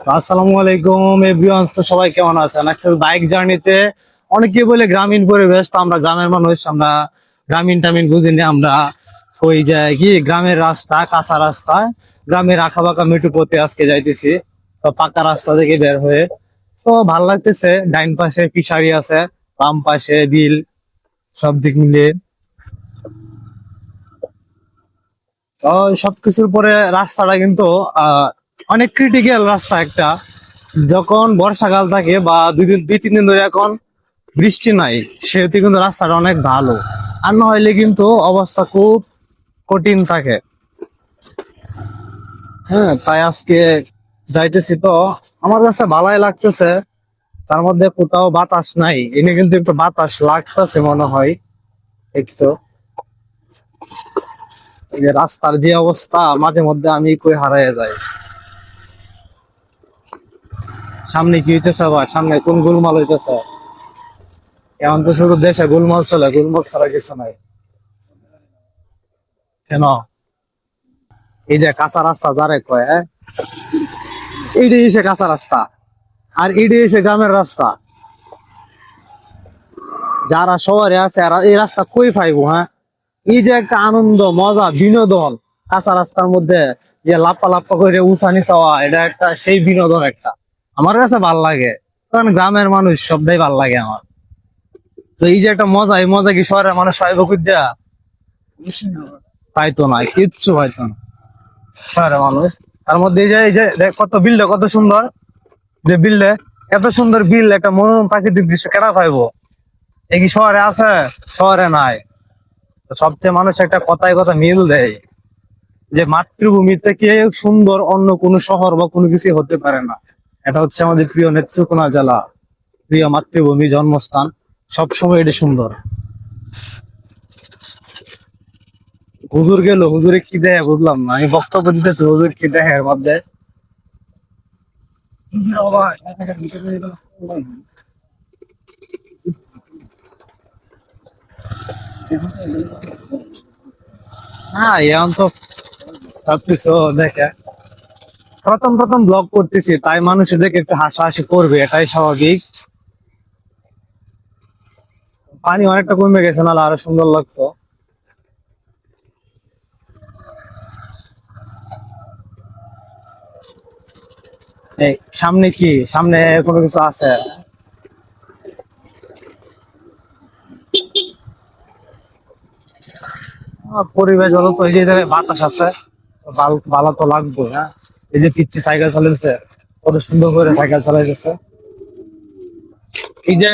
আসসালামু আলাইকুম এভরিওয়ান তো সবাই কেমন আছেন? অ্যাকচুয়ালি বাইক জার্নিতে অনেকে বলে গ্রামীণ পরিবেশ তো আমরা গ্রামের মানুষ আমরা গ্রামীণ টামিন বুঝিনি আমরা ওই যে কি গ্রামের রাস্তা কাঁচা রাস্তা গ্রামের আঁকা বাঁকা মেটু পথে আজকে যাইতেছি তো পাকা রাস্তা থেকে বের হয়ে তো ভালো লাগতেছে ডাইন পাশে পিসারি আছে বাম পাশে বিল সব দিক মিলিয়ে সবকিছুর পরে রাস্তাটা কিন্তু আহ, অনেক ক্রিটিক্যাল রাস্তা একটা। যখন বর্ষাকাল থাকে বা দুই দিন, দুই, তিন দিন ধরে এখন বৃষ্টি নাই, সেহেতু কিন্তু রাস্তাটা অনেক ভালো। আর না হইলে কিন্তু অবস্থা খুব কঠিন থাকে। হ্যাঁ তাই আজকে যাইতেছি তো। আমার কাছে ভালোই লাগতেছে। তার মধ্যে কোথাও বাতাস নাই। এনে কিন্তু একটু বাতাস লাগতেছে মনে হয়। একটু রাস্তার যে অবস্থা, মাঝে মধ্যে আমি কই হারাইয়া যাই। সামনে কি হইতেছে আবার? সামনে কোন গোলমাল হইতেছে? এখন তো শুধু দেশে গোলমাল চলে, গোলমাল ছাড়া কিছু নাই। কেন? এই যে কাঁচা রাস্তা যারে কয় হ্যাঁ? এইটাই এসে কাঁচা রাস্তা। আর এইটাই এসে গ্রামের রাস্তা। যারা শহরে আছে আর এই রাস্তা কই পাইবো হ্যাঁ? এই যে একটা আনন্দ, মজা, বিনোদন, কাঁচা রাস্তার মধ্যে যে লাপ্পা লাপ্পা করে উঁচানি নিচা এটা একটা সেই বিনোদন একটা। আমার কাছে ভালো লাগে। কারণ গ্রামের মানুষ সবটাই ভালো লাগে আমার। তো এই যে একটা মজা, এই মজা কি শহরের মানুষ পাইব খুঁজা? পাইতো না, কিচ্ছু পাইতো না। শহরের মানুষ। তার মধ্যে এই যে, এই কত বিলটা কত সুন্দর। যে বিলটা এত সুন্দর বিল, একটা মনোরম প্রাকৃতিক দৃশ্য কেনা পাইবো? এই কি শহরে আছে? শহরে নাই। সবচেয়ে মানুষ একটা কথায় কথা মিল দেয়। যে মাতৃভূমি থেকে সুন্দর অন্য কোনো শহর বা কোনো কিছু হতে পারে না। এটা হচ্ছে আমাদের প্রিয় নেত্রকোনা জেলা, প্রিয় মাতৃভূমি, জন্মস্থান। সবসময় এটা সুন্দর। হুজুর গেল, হুজুরে কি দেয় বুঝলাম না। আমি বক্তব্য দিতেছি, হুজুর কি দেয় এর মধ্যে? হ্যাঁ এখন তো সবকিছু দেখে। প্রথম প্রথম ব্লগ করতেছি, তাই মানুষ দেখে একটু হাসাহাসি করবে, এটাই স্বাভাবিক। পানি অনেকটা কমে গেছে, নাহলে আরও সুন্দর লাগতো। সামনে কি? সামনে কোনো কিছু আছে? পরিবেশ তো বাতাস আছে ভালো তো লাগবে হ্যাঁ। এই যে পিচ্ছি সাইকেল চালাইছে কত সুন্দর করে সাইকেল চালাইতেছে। এই যে